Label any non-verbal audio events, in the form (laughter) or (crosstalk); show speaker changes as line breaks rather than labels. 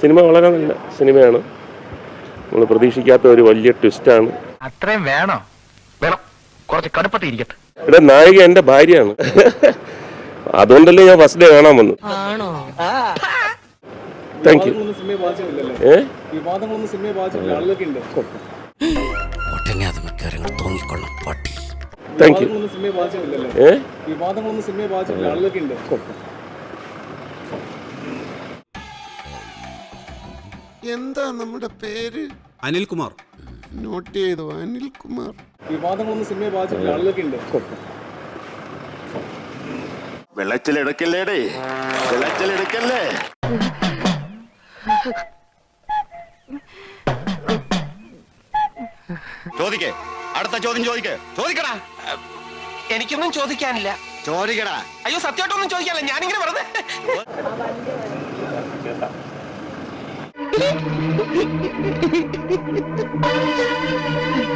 Cinema വളരെ നല്ല സിനിമയാണ്. നമ്മൾ പ്രതീക്ഷിക്കാത്ത ഒരു വലിയ ട്വിസ്റ്റാണ്
അത്രയും വേണോ? വേണം. കുറച്ച് കടുപ്പത്തിൽ ഇരിക്കട്ടെ.
ഇവിടെ നായിക എന്റെ ഭാര്യയാണ്. അതുകൊണ്ടല്ലേ ഞാൻ ഫസ്റ്റ് ഡേ കാണാൻ വന്നു താങ്ക് യു ഏ? താങ്ക് യു ഏ?
എന്താ നമ്മുടെ പേര്?
അനിൽകുമാർ.
നോട്ട് ചെയ്തു? അനിൽകുമാർ. വെള്ളച്ചിലെടുക്കല്ലേടേ? വെള്ളച്ചിലെടുക്കല്ലേ? ചോദിക്കേ. അടുത്ത ചോദ്യം ചോദിക്കേ. ചോദിക്കടാ.
എനിക്കൊന്നും ചോദിക്കാനില്ല.
ചോദിക്കടാ.
അയ്യോ സത്യമായിട്ടൊന്നും ചോദിക്കാനില്ല. ഞാനിങ്ങനെ വെറുതെ (laughs) (laughs) (laughs)